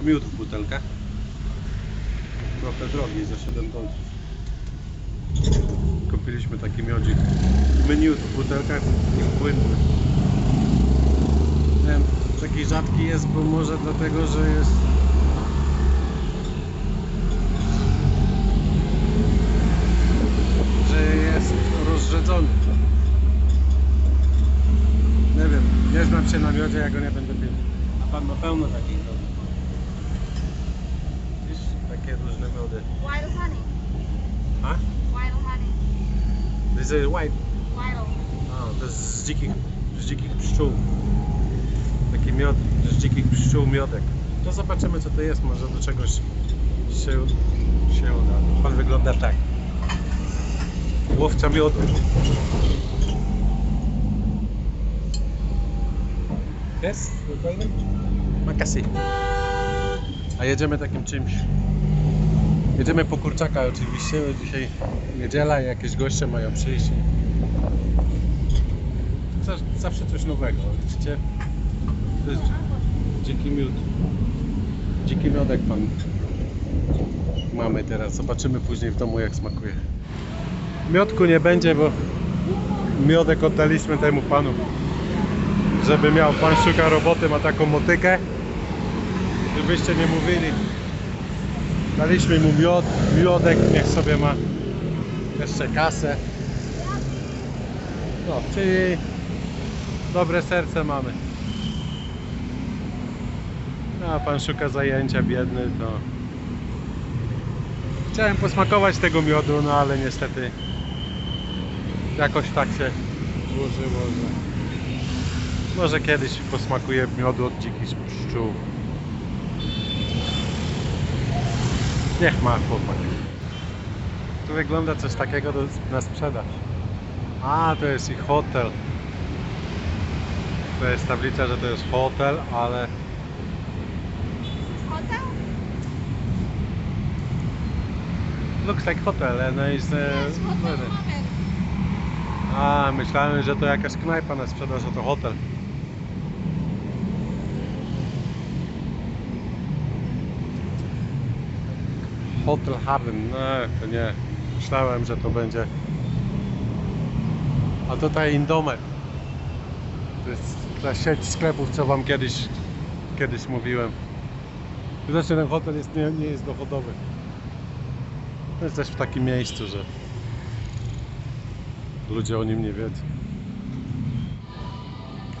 gościu, gościu ma miód w butelkach. Trochę drogi, za 7 dolców. Kupiliśmy taki miodzik. Miód w butelkach i płynny. Nie wiem, taki rzadki jest, bo może dlatego, że jest jest rozrzedzony. Nie wiem, nie znam się na miodzie, ja go nie będę pił. A pan ma pełno takich różne miody. Wild honey. A? Wild honey. This is white. Wild. A, to jest z dzikich, z dzikich pszczół. Taki miod, z dzikich pszczół miodek. To zobaczymy co to jest, może do czegoś się, się uda. Pan wygląda tak. Łowca miodu. Jest? Spokojny? Makasy. A jedziemy takim czymś. Jedziemy po kurczaka oczywiście, bo dzisiaj niedziela i jakieś goście mają przyjść. Za- Zawsze coś nowego, widzicie? To jest dziki miód. Dziki miodek pan mamy teraz. Zobaczymy później w domu jak smakuje. Miodku nie będzie, bo miodek oddaliśmy temu panu. Żeby miał, pan szuka roboty, ma taką motykę. Żebyście nie mówili. Daliśmy mu miod, miodek, niech sobie ma jeszcze kasę. No, czyli dobre serce mamy. No, a pan szuka zajęcia, biedny, to... Chciałem posmakować tego miodu, no ale niestety jakoś tak się złożyło, że... Może kiedyś posmakuję miodu od dzikich pszczół. Niech ma chłopak. Tu wygląda coś takiego do, na sprzedaż. A, to jest ich hotel. To jest tablica, że to jest hotel, ale Hotel? looks like hotel and Yes, hotel uh, Mohammed. A, myślałem, że to jakaś knajpa na sprzedaż, a to hotel. Hotel Haven, no to nie. Myślałem, że to będzie. A tutaj Indomer. To jest ta sieć sklepów, co wam kiedyś, kiedyś mówiłem. Znaczy ten hotel jest, nie, nie jest dochodowy. To jest też w takim miejscu, że ludzie o nim nie wiedzą.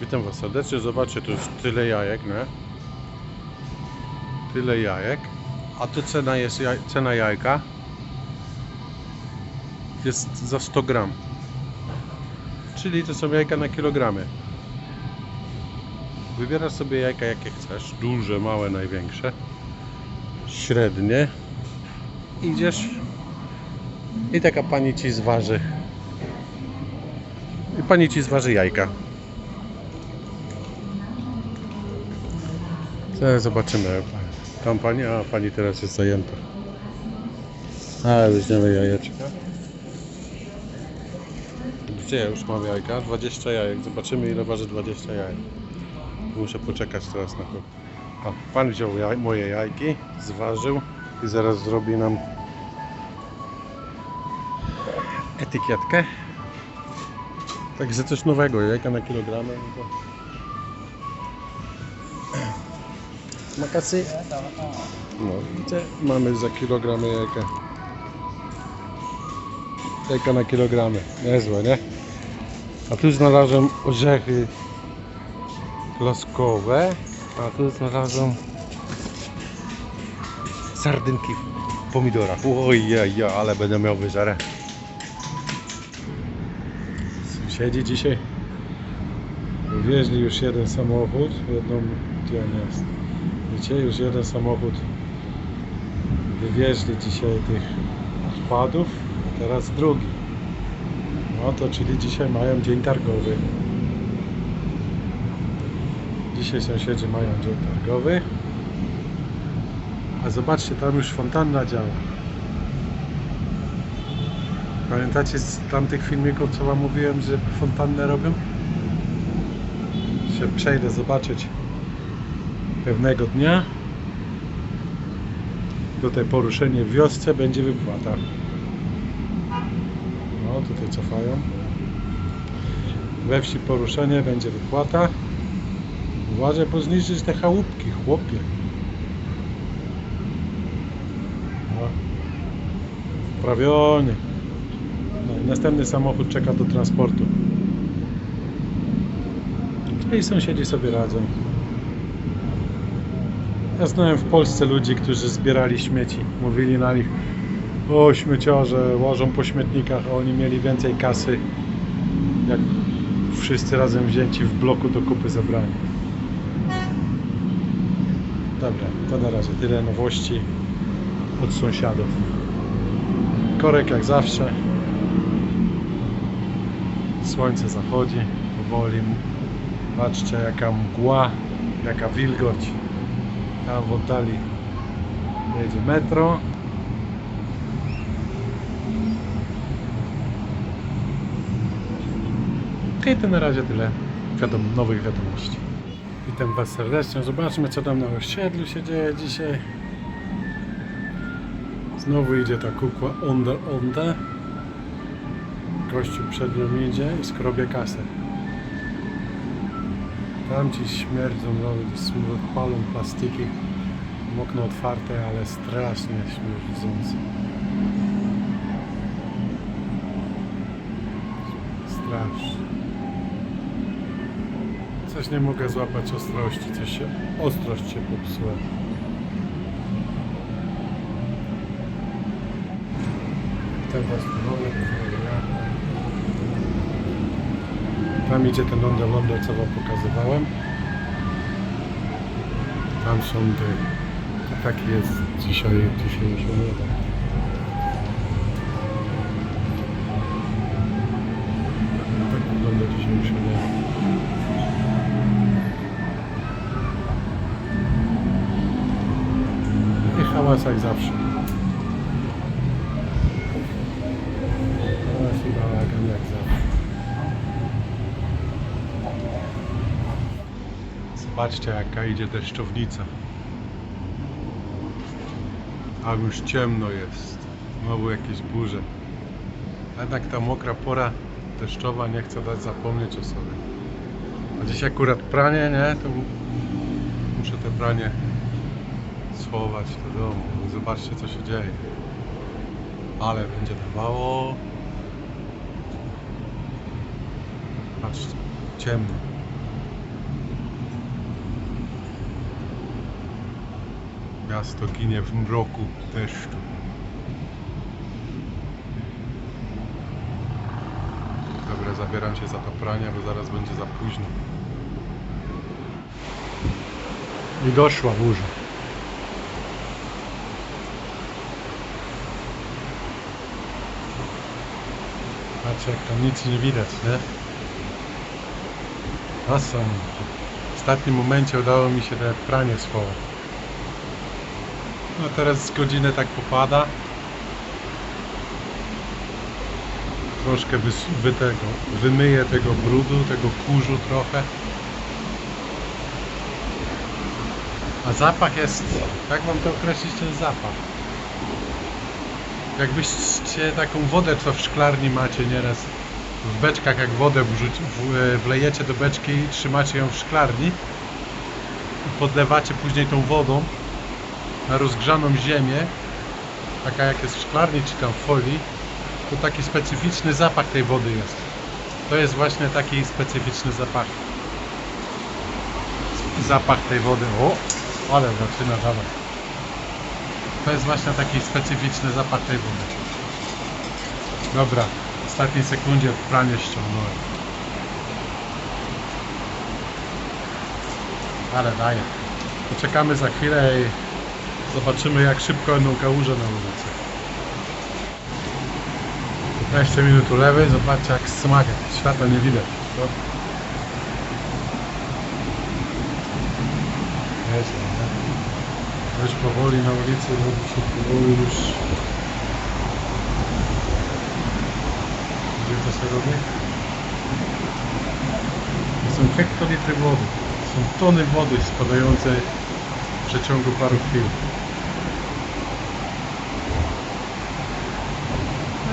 Witam Was serdecznie. Zobaczcie, tu jest tyle jajek, nie? Tyle jajek. A tu cena jest jaj, cena jajka jest za 100 gram. Czyli to są jajka na kilogramy. Wybierasz sobie jajka jakie chcesz. Duże, małe, największe. Średnie. Idziesz i taka pani ci zważy i pani ci zważy jajka. Zobaczymy. Tam pani, a pani teraz jest zajęta. A, weźmiemy jajeczka. Gdzie ja już mam jajka? 20 jajek. Zobaczymy ile waży 20 jajek. Muszę poczekać teraz na to. A, pan wziął jaj, moje jajki, zważył i zaraz zrobi nam etykietkę. Także coś nowego, jajka na kilogramy. Makasy. No, mamy za kilogramy jajka. Jajka na kilogramy. Niezłe, nie? A tu znalazłem orzechy kloskowe, a tu znalazłem sardynki w pomidorach. Oj, ja, ja, ale będę miał wyżarę. Sąsiedzi dzisiaj wywieźli już jeden samochód, jedną, gdzie on jest? Widzicie, już jeden samochód wywieźli dzisiaj tych odpadów, a teraz drugi. No to czyli dzisiaj mają dzień targowy. Dzisiaj sąsiedzi mają dzień targowy. A zobaczcie, tam już fontanna działa. Pamiętacie z tamtych filmików, co wam mówiłem, że fontannę robią? Się przejdę zobaczyć. Pewnego dnia tutaj poruszenie w wiosce będzie wypłata. No tutaj cofają. We wsi poruszenie będzie wypłata. Uważaj, bo zniszczysz te chałupki, chłopie. No. Wprawiony. No następny samochód czeka do transportu. I sąsiedzi sobie radzą. Ja znałem w Polsce ludzi, którzy zbierali śmieci. Mówili na nich, o śmieciarze łożą po śmietnikach, a oni mieli więcej kasy, jak wszyscy razem wzięci w bloku do kupy zebrani. Dobra, to na razie tyle nowości od sąsiadów. Korek jak zawsze. Słońce zachodzi powoli. Patrzcie jaka mgła, jaka wilgoć. Tam w oddali jedzie metro. I to na razie tyle wiadom, nowych wiadomości. Witam Was serdecznie. Zobaczmy co tam na osiedlu się dzieje dzisiaj. Znowu idzie ta kukła Onde Onde. Gościu przed nią idzie i skrobie kasę. Tam ci śmierdzą, no, sm- palą plastiki. Okno otwarte, ale strasznie śmierdzące. Strasznie. Coś nie mogę złapać ostrości, coś się, ostrość się popsuła. Ten właśnie Tam idzie ten Londo Londo, co wam pokazywałem. Tam są te... to Taki jest dzisiaj. Tak dzisiejszy. I hałas jak zawsze. Hałas i bałagan jak zawsze. Zobaczcie jaka idzie deszczownica. A już ciemno jest. Znowu jakieś burze. Jednak ta mokra pora deszczowa nie chce dać zapomnieć o sobie. A dziś akurat pranie, nie? To muszę te pranie schować do domu. Zobaczcie co się dzieje. Ale będzie dawało. Patrzcie, ciemno. Miasto ginie w mroku deszczu. Dobra, zabieram się za to pranie, bo zaraz będzie za późno. I doszła burza. Patrzcie, jak tam nic nie widać, nie? Są. W ostatnim momencie udało mi się te pranie schować. No teraz z godziny tak popada. Troszkę wys- wy tego, wymyję tego brudu, tego kurzu trochę. A zapach jest, jak mam to określić ten zapach? Jakbyście taką wodę, co w szklarni macie nieraz w beczkach, jak wodę e, wlejecie do beczki trzymacie ją w szklarni i podlewacie później tą wodą na rozgrzaną ziemię, taka jak jest w szklarni czy tam w folii, to taki specyficzny zapach tej wody jest. To jest właśnie taki specyficzny zapach. Zapach tej wody. O, ale zaczyna dawać. To jest właśnie taki specyficzny zapach tej wody. Dobra, w ostatniej sekundzie pranie ściągnąłem. Ale daje. Poczekamy za chwilę i zobaczymy jak szybko będą kałuże na ulicy. 15 minut ulewy, zobaczcie jak smaga. Światła nie widać. To... Jest, nie? Już powoli na ulicy robi się powoli już... Gdzie to się robi? To są hektolitry wody. Są tony wody spadające przeciągu paru chwil.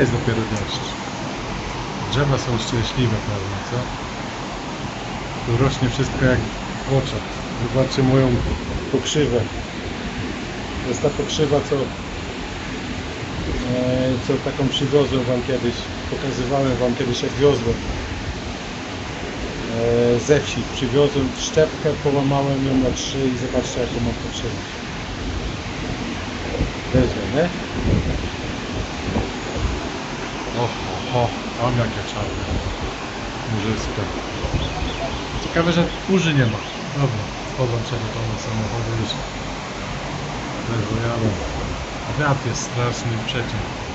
Jest dopiero deszcz. Drzewa są szczęśliwe pewnie, co? Tu rośnie wszystko jak w oczach. Zobaczcie moją pokrzywę. To jest ta pokrzywa, co, e, co taką przywiozłem Wam kiedyś. Pokazywałem Wam kiedyś jak wiozłem. E, ze wsi. Przywiozłem szczepkę, połamałem ją na trzy i zobaczcie jaką mam pokrzywę. Weźmie, nie? Oho, o, tam jakie czarne. Murzyska. Ciekawe, że kurzy nie ma. Dobra, podłączę do tego samochodu już. Ledwo jadę. A wiatr jest straszny przeciąg.